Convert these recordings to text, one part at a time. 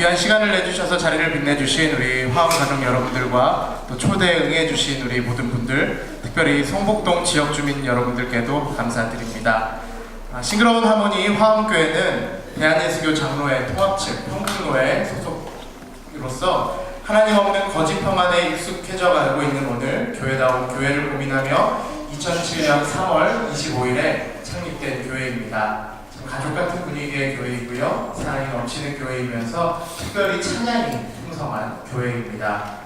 귀한 시간을 내주셔서 자리를 빛내주신 우리 화원 가족 여러분들과 또 초대 응해주신 우리 모든 분들, 특별히 성북동 지역 주민 여러분들께도 감사드립니다. 아, 싱그러운 하모니 화원교회는 대한예수교 장로회 통합측 평풍로회 소속으로서 하나님 없는 거짓 평안에 익숙해져 가고 있는 오늘 교회다운 교회를 고민하며 2007년 3월 25일에 창립된 교회입니다. 참 가족 같은 분위기의 교회이고요. 사랑이 넘치는 교회이면서 특별히 찬양이 풍성한 교회입니다.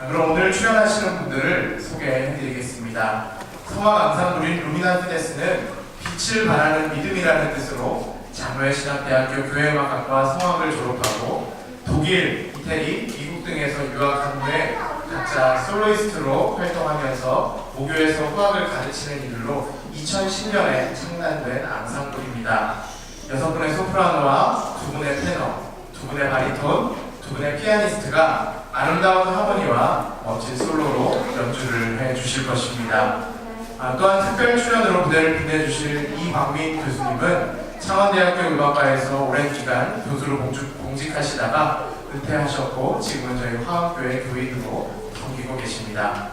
아, 그럼 오늘 출연하시는 분들을 소개해드리겠습니다. 성화 감상부린 루미나 피데스는 빛을 발하는 믿음이라는 뜻으로 장로회 신학대학교 교회음악학과 성악을 졸업하고 독일, 이태리, 미국 등에서 유학한 후에 각자 솔로이스트로 활동하면서 모교에서 후학을 가르치는 일로 2010년에 창단된 앙상블입니다. 여섯 분의 소프라노와 두 분의 테너, 두 분의 바리톤, 두 분의 피아니스트가 아름다운 하모니와 멋진 솔로로 연주를 해 주실 것입니다. 아, 또한 특별 출연으로 무대를 빛내 주실 이광민 교수님은 창원대학교 음악과에서 오랜 기간 교수로 공직, 공직하시다가 은퇴하셨고 지금은 저희 화학교회 교인으로 섬기고 계십니다.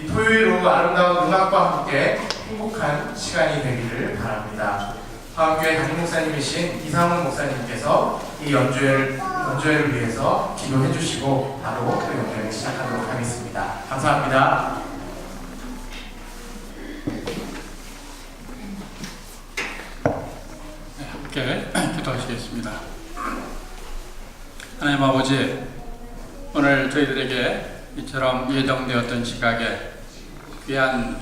이 토요일 오후 아름다운 음악과 함께 행복한 시간이 되기를 바랍니다. 화학교회 담임 목사님이신 이상훈 목사님께서 이 연주회를, 연주회를 위해서 기도해 주시고 바로 그 연주회를 시작하도록 하겠습니다. 감사합니다. 함께 기도하시겠습니다. 하나님 아버지, 오늘 저희들에게 이처럼 예정되었던 시각에 귀한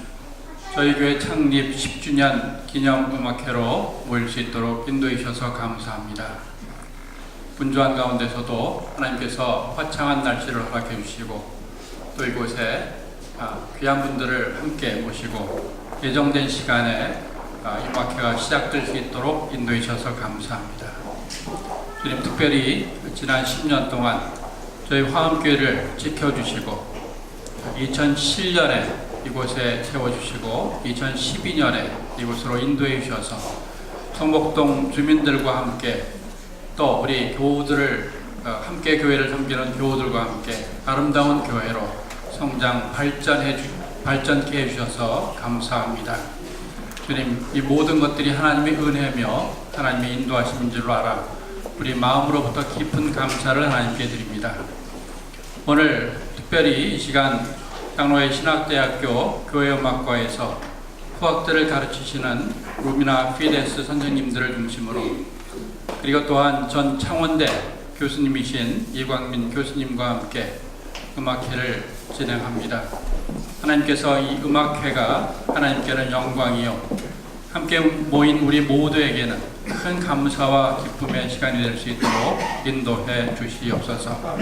저희 교회 창립 10주년 기념 음악회로 모일 수 있도록 인도해 주셔서 감사합니다. 분주한 가운데서도 하나님께서 화창한 날씨를 허락해 주시고 또 이곳에 아, 귀한 분들을 함께 모시고 예정된 시간에 아, 음악회가 시작될 수 있도록 인도해 주셔서 감사합니다. 주님 특별히 지난 10년 동안 저희 화엄교회를 지켜주시고 2007년에 이곳에 세워주시고 2012년에 이곳으로 인도해 주셔서 성북동 주민들과 함께 또 우리 교우들을 어, 함께 교회를 섬기는 교우들과 함께 아름다운 교회로 성장 발전해 주, 발전케 해주셔서 감사합니다. 주님, 이 모든 것들이 하나님의 은혜며 하나님의 인도하심인 줄로 알아 우리 마음으로부터 깊은 감사를 하나님께 드립니다. 오늘 특별히 이 시간 장로회 신학대학교 교회음악과에서 후학들을 가르치시는 루미나 피데스 선생님들을 중심으로 그리고 또한 전 창원대 교수님이신 이광민 교수님과 함께 음악회를 진행합니다. 하나님께서 이 음악회가 하나님께는 영광이요 함께 모인 우리 모두에게는 큰 감사와 기쁨의 시간이 될 수 있도록 인도해 주시옵소서.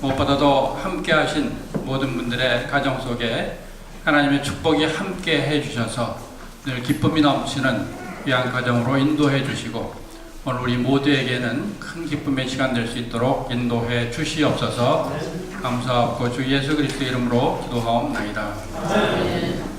무엇보다도 함께 하신 모든 분들의 가정 속에 하나님의 축복이 함께 해 주셔서 늘 기쁨이 넘치는 귀한 가정으로 인도해 주시고 오늘 우리 모두에게는 큰 기쁨의 시간 될 수 있도록 인도해 주시옵소서 감사하고 주 예수 그리스도 이름으로 기도하옵나이다.